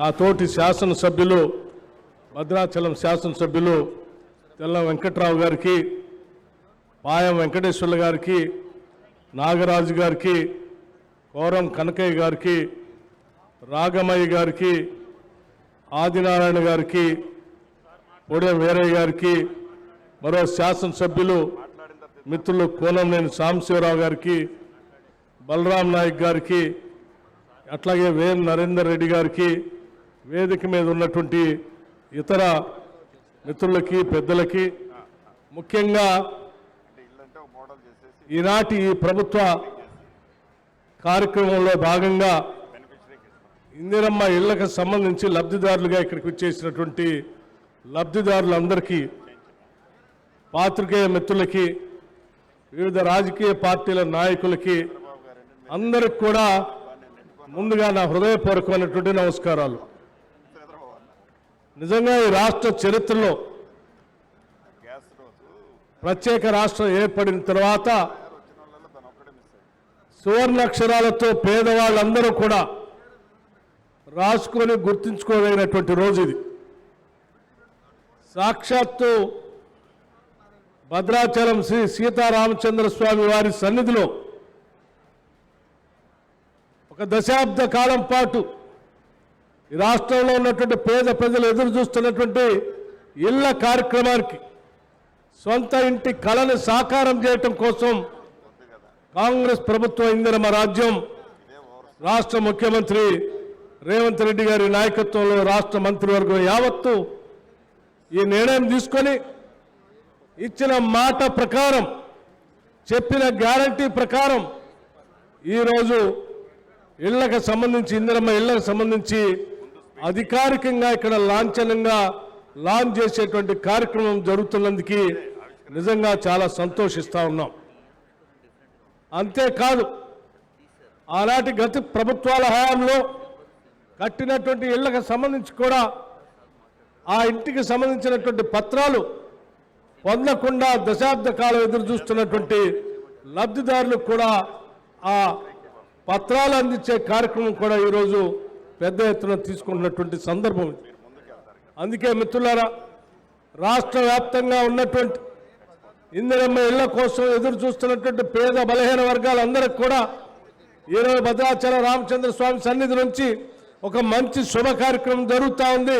నా తోటి శాసనసభ్యులు భద్రాచలం శాసనసభ్యులు తెల్ల వెంకట్రావు గారికి పాయం వెంకటేశ్వర్ల గారికి నాగరాజు గారికి కోరం కనకయ్య గారికి రాగమయ్య గారికి ఆదినారాయణ గారికి పొడే వీరయ్య గారికి మరో శాసనసభ్యులు మిత్రులు కోనంనేని సాంబశివరావు గారికి బలరాం నాయక్ గారికి అట్లాగే వేం నరేందర్ రెడ్డి గారికి వేదిక మీద ఉన్నటువంటి ఇతర మిత్రులకి పెద్దలకి ముఖ్యంగా ఈనాటి ఈ ప్రభుత్వ కార్యక్రమంలో భాగంగా ఇందిరమ్మ ఇళ్ళకు సంబంధించి లబ్ధిదారులుగా ఇక్కడికి వచ్చేసినటువంటి లబ్ధిదారులందరికీ పాత్రికేయ మిత్రులకి వివిధ రాజకీయ పార్టీల నాయకులకి అందరికి కూడా ముందుగా నా హృదయపూర్వకమైనటువంటి నమస్కారాలు. నిజంగా ఈ రాష్ట్ర చరిత్రలో ప్రత్యేక రాష్ట్రం ఏర్పడిన తర్వాత సువర్ణాక్షరాలతో పేదవాళ్ళందరూ కూడా రాసుకొని గుర్తుంచుకోదగినటువంటి రోజు ఇది. సాక్షాత్తు భద్రాచలం శ్రీ సీతారామచంద్ర స్వామి వారి సన్నిధిలో ఒక దశాబ్ద కాలం పాటు ఈ రాష్ట్రంలో ఉన్నటువంటి పేద ప్రజలు ఎదురు చూస్తున్నటువంటి ఇళ్ళ కార్యక్రమానికి సొంత ఇంటి కళను సాకారం చేయటం కోసం కాంగ్రెస్ ప్రభుత్వం ఇందిరమ రాజ్యం రాష్ట్ర ముఖ్యమంత్రి రేవంత్ రెడ్డి గారి నాయకత్వంలో రాష్ట్ర మంత్రివర్గం యావత్తు ఈ నిర్ణయం తీసుకొని ఇచ్చిన మాట ప్రకారం చెప్పిన గ్యారంటీ ప్రకారం ఈరోజు ఇళ్ళకు సంబంధించి ఇందిరమ్మ ఇళ్ళకు సంబంధించి అధికారికంగా ఇక్కడ లాంఛనంగా లాంచ్ చేసేటువంటి కార్యక్రమం జరుగుతున్నందుకు నిజంగా చాలా సంతోషిస్తూ ఉన్నాం. అంతేకాదు ఆనాటి గత ప్రభుత్వాల హయాంలో కట్టినటువంటి ఇళ్ళకు సంబంధించి కూడా ఆ ఇంటికి సంబంధించినటువంటి పత్రాలు పొందకుండా దశాబ్ద కాలం ఎదురు చూస్తున్నటువంటి లబ్ధిదారులకు కూడా ఆ పత్రాలు అందించే కార్యక్రమం కూడా ఈరోజు పెద్ద ఎత్తున తీసుకుంటున్నటువంటి సందర్భం ఇది. అందుకే మిత్రులారా రాష్ట్ర వ్యాప్తంగా ఉన్నటువంటి ఇందిరమ్మ ఇళ్ళ కోసం ఎదురు చూస్తున్నటువంటి పేద బలహీన వర్గాలందరికి కూడా ఈరోజు భద్రాచల రామచంద్ర స్వామి సన్నిధి నుంచి ఒక మంచి శుభ కార్యక్రమం జరుగుతూ ఉంది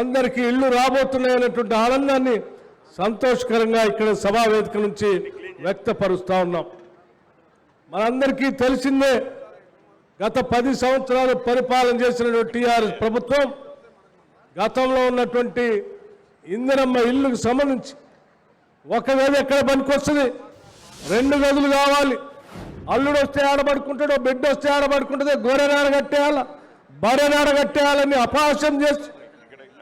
అందరికీ ఇళ్ళు రాబోతున్నాయనేటువంటి ఆనందాన్ని సంతోషకరంగా ఇక్కడ సభా వేదిక నుంచి వ్యక్తపరుస్తూ ఉన్నాం మనందరికీ తెలిసిందే గత పది సంవత్సరాలు పరిపాలన చేసినటువంటి టీఆర్ఎస్ ప్రభుత్వం గతంలో ఉన్నటువంటి ఇందిరమ్మ ఇల్లుకు సంబంధించి ఒక గది ఎక్కడ పనికొస్తుంది? రెండు గదులు కావాలి. అల్లుడు వస్తే ఆడబడుకుంటాడు బిడ్డ వస్తే ఆడబడుకుంటుంది గొర్రెనాడ కట్టేయాల? బర్రెనాడ కట్టేయాలని అపహాస్యం చేసి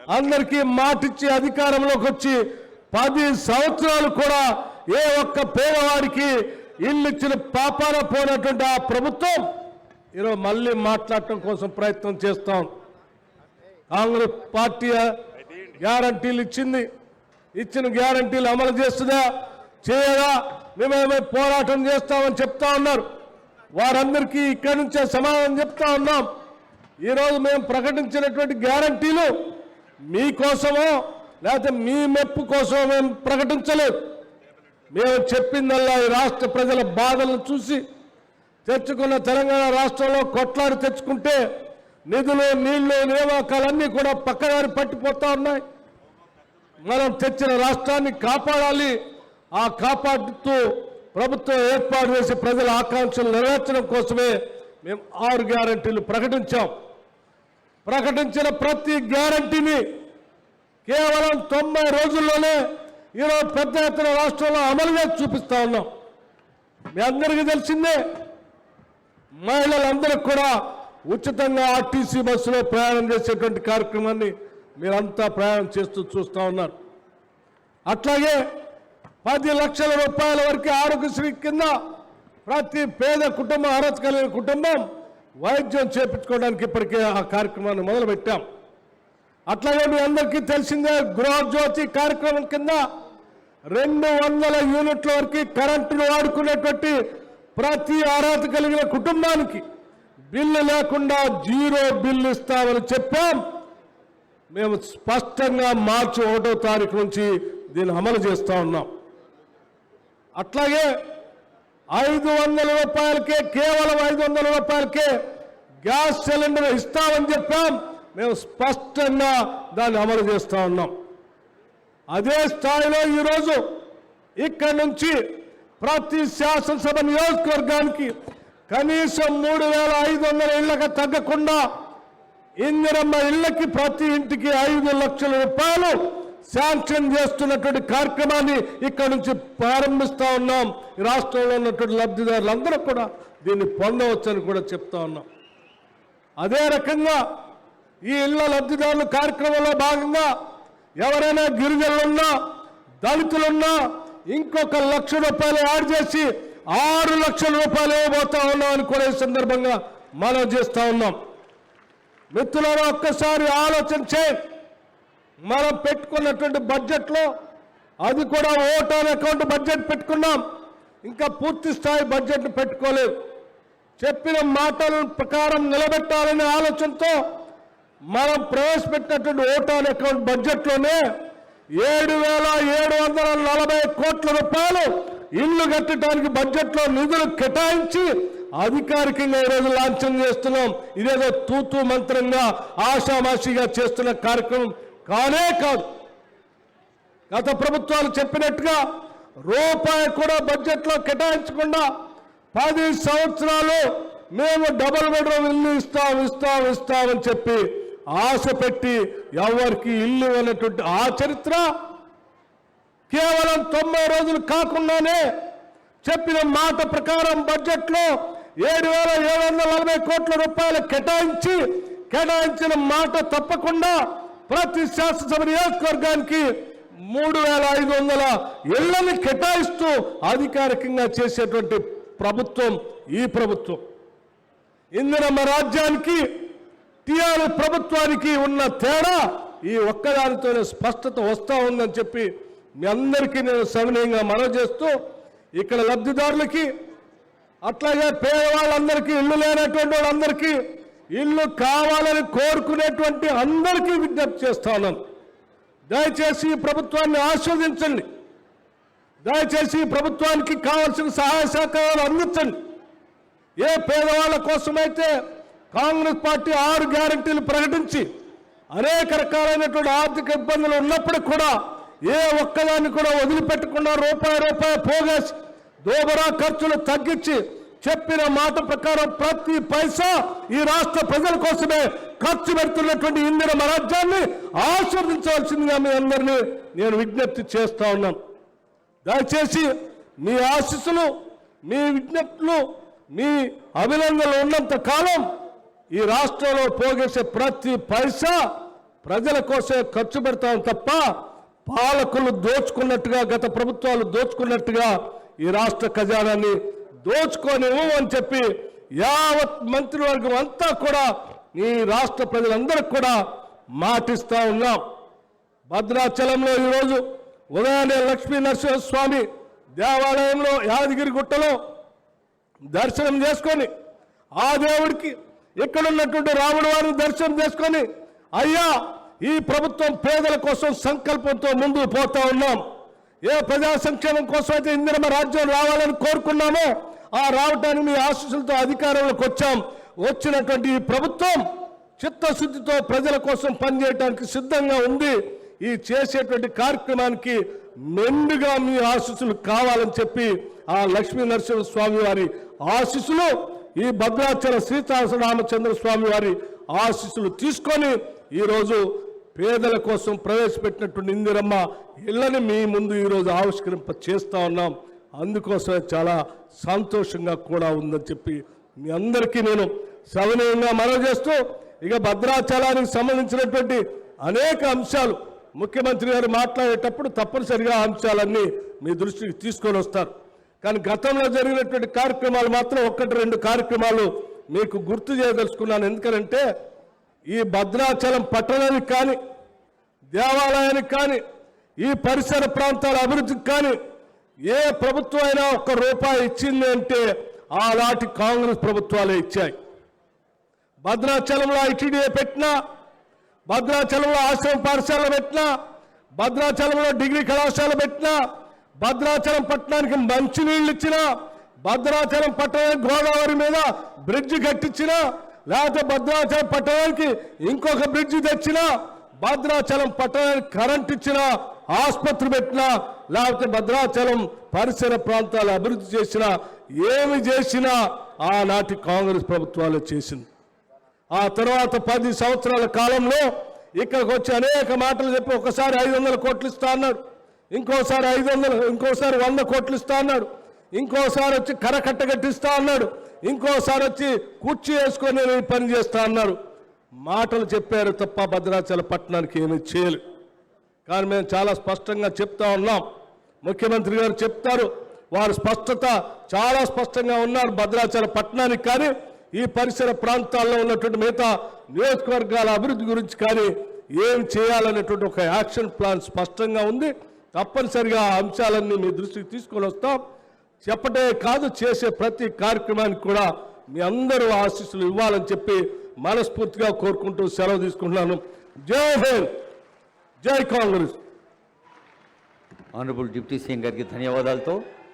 అందరికీ మాటిచ్చి అధికారంలోకి వచ్చి పది సంవత్సరాలు కూడా ఏ ఒక్క పేదవాడికి ఇల్లు ఇచ్చిన పాపాన పోయినటువంటి ఆ ప్రభుత్వం ఈరోజు మళ్ళీ మాట్లాడటం కోసం ప్రయత్నం చేస్తాం. కాంగ్రెస్ పార్టీ గ్యారంటీలు ఇచ్చింది. ఇచ్చిన గ్యారంటీలు అమలు చేస్తుందా? చేయదా? మేమేమో పోరాటం చేస్తామని చెప్తా ఉన్నారు. వారందరికీ ఇక్కడి నుంచే సమాధానం చెప్తా ఉన్నాం. ఈరోజు మేము ప్రకటించినటువంటి గ్యారంటీలు మీకోసమో లేకపోతే మీ మెప్పు కోసమో మేము ప్రకటించలేదు. మేము చెప్పిందల్లా ఈ రాష్ట్ర ప్రజల బాధలను చూసి తెచ్చుకున్న తెలంగాణ రాష్ట్రంలో కొట్లాడి తెచ్చుకుంటే నిధులు నీళ్ళు నియామకాలన్నీ కూడా పక్కదారి పట్టిపోతా ఉన్నాయి. మనం తెచ్చిన రాష్ట్రాన్ని కాపాడాలి. ఆ కాపాడుతూ ప్రభుత్వం ఏర్పాటు చేసి ప్రజల ఆకాంక్షలు నెరవేర్చడం కోసమే మేము ఆరు గ్యారంటీలు ప్రకటించాం. ప్రకటించిన ప్రతి గ్యారంటీని కేవలం తొంభై రోజుల్లోనే ఈరోజు పెద్ద ఎత్తున రాష్ట్రంలో అమలు చేసి చూపిస్తా ఉన్నాం. మీ అందరికీ తెలిసిందే మహిళలందరూ కూడా ఉచితంగా ఆర్టీసీ బస్సులో ప్రయాణం చేసేటువంటి కార్యక్రమాన్ని మీరంతా ప్రయాణం చేస్తూ చూస్తూ ఉన్నారు. అట్లాగే పది లక్షల రూపాయల వరకు ఆరోగ్యశ్రీ కింద ప్రతి పేద కుటుంబం అర్హత కలిగిన కుటుంబం వైద్యం చేపించుకోవడానికి ఇప్పటికే ఆ కార్యక్రమాన్ని మొదలుపెట్టాం. అట్లాగే మీ అందరికీ తెలిసిందే గృహజ్యోతి కార్యక్రమం కింద రెండు వందల యూనిట్ల వరకు కరెంటును వాడుకునేటువంటి ప్రతి అర్హత కలిగిన కుటుంబానికి బిల్లు లేకుండా జీరో బిల్లు ఇస్తామని చెప్పాం. మేము స్పష్టంగా మార్చి ఒకటో తారీఖు నుంచి దీన్ని అమలు చేస్తా ఉన్నాం. అట్లాగే ఐదు వందల రూపాయలకే కేవలం ఐదు వందల రూపాయలకే గ్యాస్ సిలిండర్ ఇస్తామని చెప్పాం. మేము స్పష్టంగా దాన్ని అమలు చేస్తా ఉన్నాం. అదే స్థాయిలో ఈరోజు ఇక్కడి నుంచి ప్రతి శాసనసభ నియోజకవర్గానికి కనీసం మూడు వేల ఐదు వందల ఇళ్ళకు తగ్గకుండా ఇందిరమ్మ ఇళ్ళకి ప్రతి ఇంటికి ఐదు లక్షల రూపాయలు శాంక్షన్ చేస్తున్నటువంటి కార్యక్రమాన్ని ఇక్కడ నుంచి ప్రారంభిస్తూ ఉన్నాం. రాష్ట్రంలో ఉన్నటువంటి లబ్ధిదారులందరూ కూడా దీన్ని పొందవచ్చని కూడా చెప్తా ఉన్నాం. అదే రకంగా ఈ ఇళ్ళ లబ్ధిదారుల కార్యక్రమంలో భాగంగా ఎవరైనా గిరిజనులున్నా దళితులున్నా ఇంకొక లక్ష రూపాయలు యాడ్ చేసి ఆరు లక్షల రూపాయలు ఇవ్వబోతా ఉన్నాం అని కూడా ఈ సందర్భంగా మనం చేస్తూ ఉన్నాం. మిత్రులను ఒక్కసారి ఆలోచన చేయి. మనం పెట్టుకున్నటువంటి బడ్జెట్లో అది కూడా ఓటాన్ అకౌంట్ బడ్జెట్ పెట్టుకున్నాం. ఇంకా పూర్తి స్థాయి బడ్జెట్ పెట్టుకోలేదు. చెప్పిన మాటల ప్రకారం నిలబెట్టాలనే ఆలోచనతో మనం ప్రవేశపెట్టినటువంటి ఓటాన్ అకౌంట్ బడ్జెట్లోనే ఏడు వేల ఏడు వందల నలభై కోట్ల రూపాయలు ఇల్లు కట్టడానికి బడ్జెట్లో నిధులు కేటాయించి అధికారికంగా ఈరోజు లాంఛనం చేస్తున్నాం. ఇదేదో తూతూ మంత్రంగా ఆషామాషిగా చేస్తున్న కార్యక్రమం కానే కాదు. గత ప్రభుత్వాలు చెప్పినట్టుగా రూపాయి కూడా బడ్జెట్లో కేటాయించకుండా పది సంవత్సరాలు మేము డబుల్ బెడ్రూమ్ ఇల్లు ఇస్తాం ఇస్తాం ఇస్తామని చెప్పి ఆశ పెట్టి ఎవరికి ఇల్లు అనేటువంటి ఆ చరిత్ర కేవలం తొంభై రోజులు కాకుండానే చెప్పిన మాట ప్రకారం బడ్జెట్లో ఏడు వేల ఏడు వందల నలభై కోట్ల రూపాయలు కేటాయించి కేటాయించిన మాట తప్పకుండా ప్రతి శాసనసభ నియోజకవర్గానికి మూడు వేల ఐదు వందల ఇళ్ళని కేటాయిస్తూ అధికారికంగా చేసేటువంటి ప్రభుత్వం ఈ ప్రభుత్వం. ఇందిరమ్మ రాజ్యానికి టీఆర్ఎస్ ప్రభుత్వానికి ఉన్న తేడా ఈ ఒక్కదానితోనే స్పష్టత వస్తూ ఉందని చెప్పి మీ అందరికీ నేను సవినయంగా మనవి చేస్తూ ఇక్కడ లబ్ధిదారులకి అట్లాగే పేదవాళ్ళందరికీ ఇల్లు లేనటువంటి వాళ్ళందరికీ ఇల్లు కావాలని కోరుకునేటువంటి అందరికీ విజ్ఞప్తి చేస్తా ఉన్నాను. దయచేసి ప్రభుత్వాన్ని ఆస్వాదించండి దయచేసి ప్రభుత్వానికి కావాల్సిన సహాయ సహకారాలు అందించండి. ఏ పేదవాళ్ళ కోసమైతే కాంగ్రెస్ పార్టీ ఆరు గ్యారంటీలు ప్రకటించి అనేక రకాలైనటువంటి ఆర్థిక ఇబ్బందులు ఉన్నప్పుడు కూడా ఏ ఒక్కదాన్ని కూడా వదిలిపెట్టకుండా రూపాయి రూపాయి పోగేసి దోబరా ఖర్చులు తగ్గించి చెప్పిన మాట ప్రకారం ప్రతి పైసా ఈ రాష్ట్ర ప్రజల కోసమే ఖర్చు పెడుతున్నటువంటి ఇందిర రాజ్యాన్ని ఆశీర్వదించవలసిందిగా మీ అందరినీ నేను విజ్ఞప్తి చేస్తా ఉన్నాను. దయచేసి మీ ఆశీస్సులు మీ విజ్ఞప్తులు మీ అభినందనలు ఉన్నంత కాలం ఈ రాష్ట్రంలో పోగేసే ప్రతి పైసా ప్రజల కోసమే ఖర్చు పెడతాం తప్ప పాలకులు దోచుకున్నట్టుగా గత ప్రభుత్వాలు దోచుకున్నట్టుగా ఈ రాష్ట్ర ఖజానాన్ని దోచుకోనివ్వు అని చెప్పి యావత్ మంత్రివర్గం అంతా కూడా ఈ రాష్ట్ర ప్రజలందరికీ కూడా మాటిస్తూ ఉన్నాం. భద్రాచలంలో ఈరోజు ఉదయాన్నే లక్ష్మీ నరసింహస్వామి దేవాలయంలో యాదగిరి గుట్టలో దర్శనం చేసుకొని ఆ దేవుడికి ఇక్కడ ఉన్నటువంటి రాముడు వారిని దర్శనం చేసుకొని అయ్యా ఈ ప్రభుత్వం పేదల కోసం సంకల్పంతో ముందుకు పోతా ఉన్నాం. ఏ ప్రజా సంక్షేమం కోసం అయితే ఇందిరమ రాజ్యం రావాలని కోరుకున్నామో ఆ రావటానికి మీ ఆశీస్సులతో అధికారంలోకి వచ్చాం. వచ్చినటువంటి ఈ ప్రభుత్వం చిత్తశుద్ధితో ప్రజల కోసం పనిచేయడానికి సిద్ధంగా ఉంది. ఈ చేసేటువంటి కార్యక్రమానికి మెండుగా మీ ఆశీస్సులు కావాలని చెప్పి ఆ లక్ష్మీ నరసింహస్వామి వారి ఆశీస్సులు ఈ భద్రాచల సీతారామచంద్ర స్వామి వారి ఆశీస్సులు తీసుకొని ఈరోజు పేదల కోసం ప్రవేశపెట్టినటువంటి ఇందిరమ్మ ఇళ్ళని మీ ముందు ఈరోజు ఆవిష్కరింప చేస్తూ ఉన్నాం. అందుకోసమే చాలా సంతోషంగా కూడా ఉందని చెప్పి మీ అందరికీ నేను సవినయంగా మనవి చేస్తూ ఇక భద్రాచలానికి సంబంధించినటువంటి అనేక అంశాలు ముఖ్యమంత్రి గారు మాట్లాడేటప్పుడు తప్పనిసరిగా అంశాలన్నీ మీ దృష్టికి తీసుకొని వస్తారు. కానీ గతంలో జరిగినటువంటి కార్యక్రమాలు మాత్రం ఒక్కటి రెండు కార్యక్రమాలు మీకు గుర్తు చేయదలుచుకున్నాను. ఎందుకంటే ఈ భద్రాచలం పట్టణానికి కానీ దేవాలయానికి కానీ ఈ పరిసర ప్రాంతాల అభివృద్ధికి కానీ ఏ ప్రభుత్వం అయినా ఒక్క రూపాయి ఇచ్చింది అంటే ఆనాటి కాంగ్రెస్ ప్రభుత్వాలే ఇచ్చాయి. భద్రాచలంలో ఐటీడీఏ పెట్టినా భద్రాచలంలో ఆశ్రమ పాఠశాల పెట్టినా భద్రాచలంలో డిగ్రీ కళాశాల పెట్టినా భద్రాచలం పట్టణానికి మంచినీళ్ళు ఇచ్చినా భద్రాచలం పట్టణానికి గోదావరి మీద బ్రిడ్జ్ కట్టించినా లేకపోతే భద్రాచలం పట్టణానికి ఇంకొక బ్రిడ్జ్ తెచ్చినా భద్రాచలం పట్టణానికి కరెంట్ ఇచ్చినా ఆసుపత్రి పెట్టినా లేకపోతే భద్రాచలం పరిసర ప్రాంతాలు అభివృద్ధి చేసినా ఏమి చేసినా ఆనాటి కాంగ్రెస్ ప్రభుత్వాలు చేసింది. ఆ తర్వాత పది సంవత్సరాల కాలంలో ఇక్కడికి వచ్చి అనేక మాటలు చెప్పి ఒకసారి ఐదు వందల కోట్లు ఇస్తా అన్నాడు ఇంకోసారి ఐదు వందలు ఇంకోసారి వంద కోట్లు ఇస్తా అన్నాడు. ఇంకోసారి వచ్చి కరకట్ట కట్టిస్తా అన్నాడు. ఇంకోసారి వచ్చి కుర్చీ వేసుకొని నేను పని చేస్తా అన్నారు మాటలు చెప్పారు తప్ప భద్రాచల పట్టణానికి ఏమీ చేయలేదు. కానీ మేము చాలా స్పష్టంగా చెప్తా ఉన్నాం. ముఖ్యమంత్రి గారు చెప్తారు వారు స్పష్టత చాలా స్పష్టంగా ఉన్నారు భద్రాచల పట్టణానికి కానీ ఈ పరిసర ప్రాంతాల్లో ఉన్నటువంటి మిగతా నియోజకవర్గాల అభివృద్ధి గురించి కానీ ఏం చేయాలనేటువంటి ఒక యాక్షన్ ప్లాన్ స్పష్టంగా ఉంది. తప్పనిసరిగా అంశాలన్నీ మీ దృష్టికి తీసుకొని వస్తాం. చెప్పటే కాదు చేసే ప్రతి కార్యక్రమానికి కూడా మీ అందరూ ఆశీస్సులు ఇవ్వాలని చెప్పి మనస్ఫూర్తిగా కోరుకుంటూ సెలవు తీసుకుంటున్నాను. జై హింద్! జై కాంగ్రెస్! ఆనరబుల్ డిప్యూటీ సీఎం గారికి ధన్యవాదాలతో